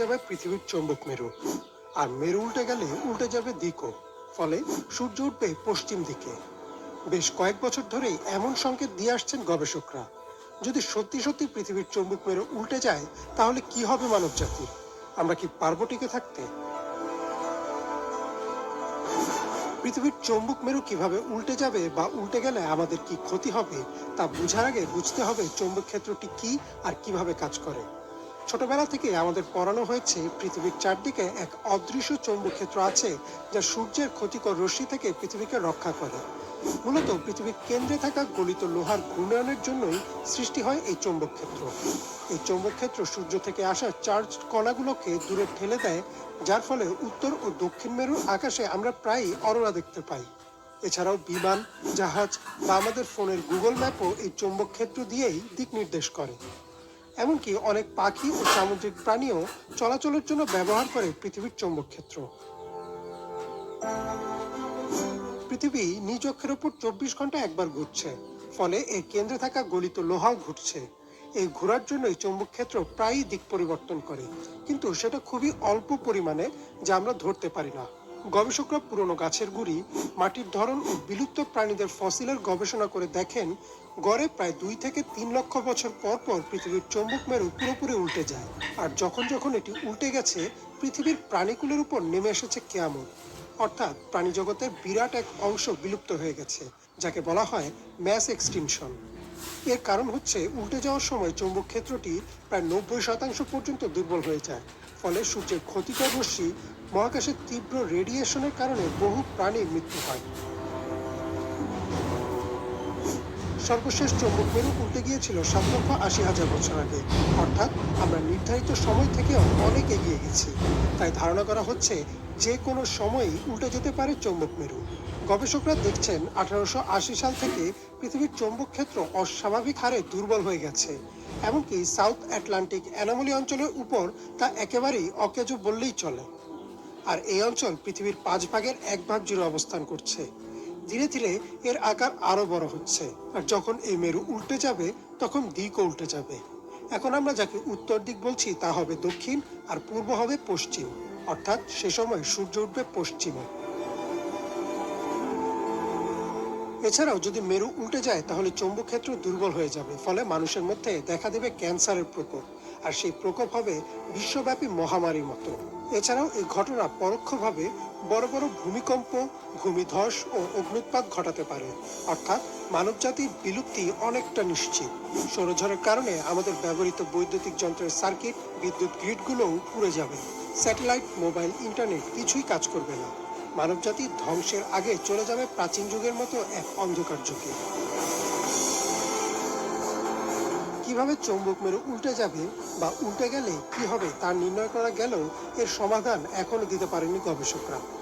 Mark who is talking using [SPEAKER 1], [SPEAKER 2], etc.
[SPEAKER 1] যাবে পৃথিবীর চৌম্বক মেরু। আর মেরু উল্টে গেলে উল্টে যাবে দিকও। ফলে সূর্য উঠবে পশ্চিম দিকে। বেশ কয়েক বছর ধরেই এমন সংকেত দিয়ে আসছেন গবেষকরা। যদি সত্যি সত্যি পৃথিবীর চৌম্বক মেরু উল্টে যায়, তাহলে কি হবে মানব জাতির আমরা কি পারব টিকে থাকতে? পৃথিবীর চৌম্বক মেরু কীভাবে উল্টে যাবে বা উল্টে গেলে আমাদের কি ক্ষতি হবে, তা বোঝার আগে বুঝতে হবে চৌম্বক ক্ষেত্রটি কি আর কীভাবে কাজ করে। ছোটবেলা থেকে আমাদের পড়ানো হয়েছে, পৃথিবীর চারদিকে এক অদৃশ্য চৌম্বক ক্ষেত্র আছে যা সূর্যের ক্ষতিকর রশ্মি থেকে পৃথিবীকে রক্ষা করে। মূলত পৃথিবীর কেন্দ্রে থাকা গলিত লোহার ঘূর্ণয়নের জন্যই সৃষ্টি হয় এই চৌম্বক ক্ষেত্র এই চৌম্বক ক্ষেত্র সূর্য থেকে আসা চার্জ কণাগুলোকে দূরে ঠেলে দেয়, যার ফলে উত্তর ও দক্ষিণ মেরুর আকাশে আমরা প্রায়ই অরোরা দেখতে পাই। এছাড়াও বিমান, জাহাজ বা আমাদের ফোনের গুগল ম্যাপও এই চৌম্বক ক্ষেত্র দিয়েই দিক নির্দেশ করে। এমনকি অনেক পাখি ও সামুদ্রিক প্রাণীও চলাচলের জন্য ব্যবহার করে পৃথিবীর চৌম্বক ক্ষেত্র। পৃথিবী নিজ অক্ষের উপর চব্বিশ ঘণ্টা একবার ঘুরছে, ফলে এর কেন্দ্রে থাকা গলিত লোহাও ঘুরছে। এই ঘোরার জন্যই চৌম্বক ক্ষেত্র প্রায়ই দিক পরিবর্তন করে, কিন্তু সেটা খুবই অল্প পরিমাণে, যা আমরা ধরতে পারি না। গবেষকরা পুরনো গাছের গুড়ি, মাটির ধরন ও বিলুপ্ত প্রাণীদের ফসিলের গবেষণা করে দেখেন, গড়ে প্রায় দুই থেকে তিন লক্ষ বছর পর পর পৃথিবীর চৌম্বক মেরু পুরোপুরি উল্টে যায়। আর যখন যখন এটি উল্টে গেছে, পৃথিবীর প্রাণীকুলের উপর নেমে এসেছে কেয়ামত। অর্থাৎ প্রাণী জগতের বিরাট এক অংশ বিলুপ্ত হয়ে গেছে, যাকে বলা হয় ম্যাস এক্সটিনশন এর কারণ হচ্ছে, উল্টে যাওয়ার সময় চৌম্বক ক্ষেত্রটি প্রায় নব্বই শতাংশ পর্যন্ত দুর্বল হয়ে যায়। ফলে সূর্যের ক্ষতিকর রশ্মি মহাকাশের তীব্র রেডিয়েশনের কারণে বহু প্রাণীর মৃত্যু হয়। সর্বশেষ চৌম্বক মেরু উল্টে গিয়েছিল সাত লক্ষ আশি হাজার বছর আগে। অর্থাৎ আমরা নির্ধারিত সময় থেকেও অনেক এগিয়ে গেছি। তাই ধারণা করা হচ্ছে যে কোনো সময়ই উল্টে যেতে পারে চৌম্বক মেরু। গবেষকরা দেখছেন আঠারোশো আশি সাল থেকে পৃথিবীর চৌম্বক ক্ষেত্র অস্বাভাবিক হারে দুর্বল হয়ে গেছে। এমনকি সাউথ আটলান্টিক অ্যানামলি অঞ্চলের উপর তা একেবারেই অকেজো বললেই চলে। আর এই অঞ্চল পৃথিবীর পাঁচ ভাগের এক ভাগ জুড়ে অবস্থান করছে। ধীরে ধীরে এর আকার আরও বড় হচ্ছে। আর যখন এই মেরু উল্টে যাবে, তখন দিকও উল্টে যাবে। এখন আমরা যাকে উত্তর দিক বলছি তা হবে দক্ষিণ আর পূর্ব হবে পশ্চিম। অর্থাৎ সে সময় সূর্য উঠবে পশ্চিমে। এছাড়াও যদি মেরু উল্টে যায়, তাহলে চৌম্বক ক্ষেত্র দুর্বল হয়ে যাবে, ফলে মানুষের মধ্যে দেখা দেবে ক্যান্সারের প্রকোপ। আর সেই প্রকোপ হবে বিশ্বব্যাপী মহামারীর মতো। এছাড়াও এই ঘটনা পরোক্ষভাবে বড় বড় ভূমিকম্প ভূমিধস ও অগ্নুৎপাত ঘটাতে পারে। অর্থাৎ মানবজাতির বিলুপ্তি অনেকটা নিশ্চিত। সৌরঝড়ের কারণে আমাদের ব্যবহৃত বৈদ্যুতিক যন্ত্রের সার্কিট, বিদ্যুৎ গ্রিডগুলোও পুড়ে যাবে। স্যাটেলাইট, মোবাইল, ইন্টারনেট কিছুই কাজ করবে না। মানবজাতি ধ্বংসের আগে চলে যাবে প্রাচীন যুগের মতো এক অন্ধকার যুগে। কীভাবে চৌম্বক মেরু উল্টে যাবে বা উল্টে গেলে কি হবে তা নির্ণয় করা গেলেও এর সমাধান এখনও দিতে পারেনি গবেষকরা।